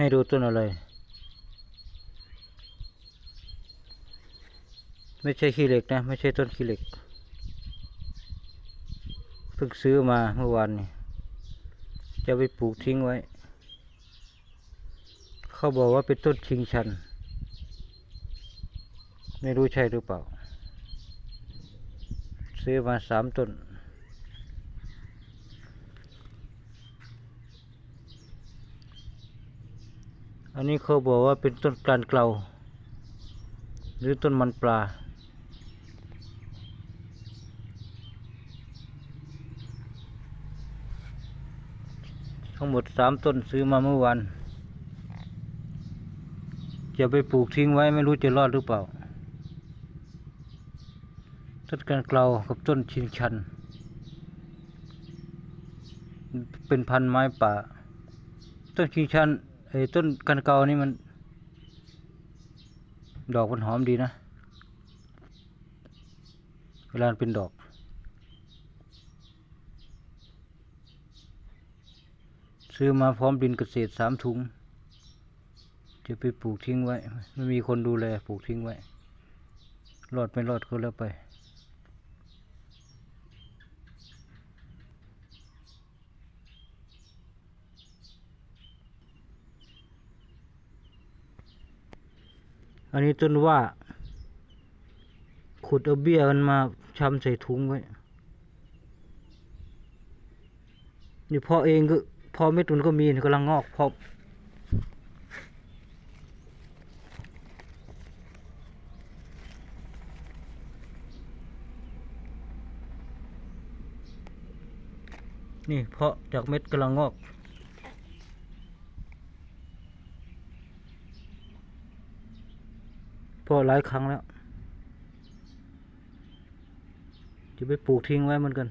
ให้ดูต้นอะไร ไม่ใช่ขี้เหล็กนะ ไม่ใช่ต้นขี้เหล็กเพิ่งซื้อมาเมื่อวานนี่จะไปปลูกทิ้งไว้ เขาบอกว่าเป็นต้นชิงชัน ไม่รู้ใช่หรือเปล่า ซื้อมาสามต้น อันนี้เขาบอกว่าเป็นต้นการเกลาหรือต้นมันปลา ทั้งหมดสามต้นซื้อมาเมื่อวานจะไปปลูกทิ้งไว้ไม่รู้จะรอดหรือเปล่า ต้นการเกลากับต้นชิงชัน เป็นพันไม้ป่า ต้นชิงชัน ไอ้ต้นกันเกานี่มัน ดอกมันหอมดีนะ เวลานเป็นดอก ซื้อมาพร้อมดินเกษตรสามถุง จะไปปลูกทิ้งไว้ ไม่มีคนดูแลปลูกทิ้งไว้ รอดไม่รอดก็แล้วไป อันนี้ต้นว่า ขุดเอาเบี้ยมันมาชำใส่ถุงไว้ นี่พอเองก็พอเม็ดมันก็มีกำลังงอกพอนี่เพาะจากเม็ดกำลังงอก พอหลายครั้งแล้ว จะไปปลูกทิ้งไว้เหมือนกัน